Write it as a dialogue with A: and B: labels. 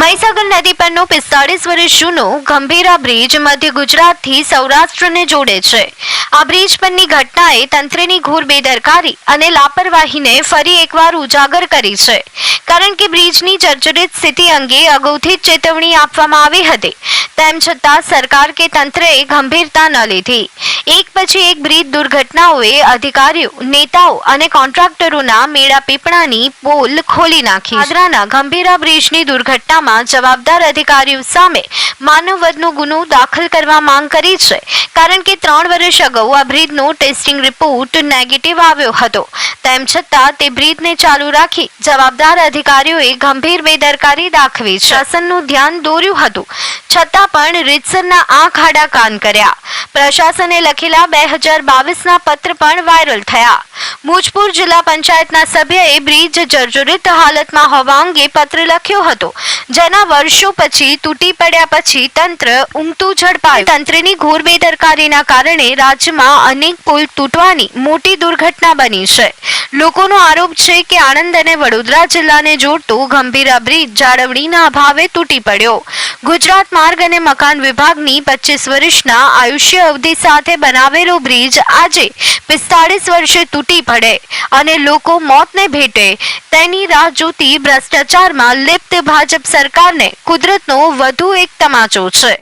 A: મહીસાગર નદી પરનો પિસ્તાળીસ વર્ષ જૂનો ગંભીરા બ્રિજ મધ્ય ગુજરાતથી સૌરાષ્ટ્રને જોડે છે. આ બ્રિજ પરની ઘટનાએ તંત્રની ઘોર બેદરકારી અને લાપરવાહીને ફરી એકવાર ઉજાગર કરી છે. કારણ કે બ્રિજની જર્જરિત સ્થિતિ અંગે અગાઉથી જ ચેતવણી આપવામાં આવી હતી. તેમ છતાં સરકાર કે તંત્રએ ગંભીરતા ન લીધી. એક પછી એક બ્રિજ દુર્ઘટનાઓએ અધિકારીઓ, નેતાઓ અને કોન્ટ્રાક્ટરોના મેળા પીપળાની પોલ ખોલી નાખી દાદરાના ગંભીરા બ્રિજની દુર્ઘટનામાં જવાબદાર અધિકારીઓ સામે માનવવધનો ગુનો દાખલ કરવા માંગ કરી છે. કારણ કે ત્રણ વર્ષ અગાઉ આ બ્રિજનો ટેસ્ટિંગ રિપોર્ટ નેગેટિવ આવ્યો હતો. તેમ છતાં તે બ્રિજને ચાલુ રાખી જવાબદાર અધિકારીઓએ ગંભીર બેદરકારી દાખવી શાસનનું ધ્યાન દોર્યું હતું. છતાં પણ રીતસરના આંખ આડા કાન કર્યા. પ્રશાસને લખેલા બે હજાર બાવીસના પત્ર પણ વાયરલ થયા. મુજપુર જિલ્લા પંચાયતના સભ્યએ બ્રિજ જર્જરિત હાલતમાં હોવા અંગે પત્ર લખ્યો હતો જેના વર્ષો પછી તૂટી પડ્યા પછી તંત્ર ઊંઘતું ઝડપાયું. તંત્રની ઘોર બેદરકારીના કારણે રાજ્યમાં અનેક પુલ તૂટવાની મોટી દુર્ઘટના બની છે. લોકોનો આરોપ છે કે આણંદ અને વડોદરા જિલ્લાને જોડતો ગંભીરા બ્રિજ જાળવણીના અભાવે તૂટી પડ્યો. ગુજરાત માર્ગ અને મકાન વિભાગની પચીસ વર્ષના આયુષ્ય અવધિ સાથે બનાવેલો બ્રિજ આજે પિસ્તાળીસ વર્ષે તૂટી પડે અને લોકો મોતને ભેટે. તેની રાહ જોતી ભ્રષ્ટાચારમાં લિપ્ત ભાજપ સરકારને કુદરતનો વધુ એક તમાચો છે.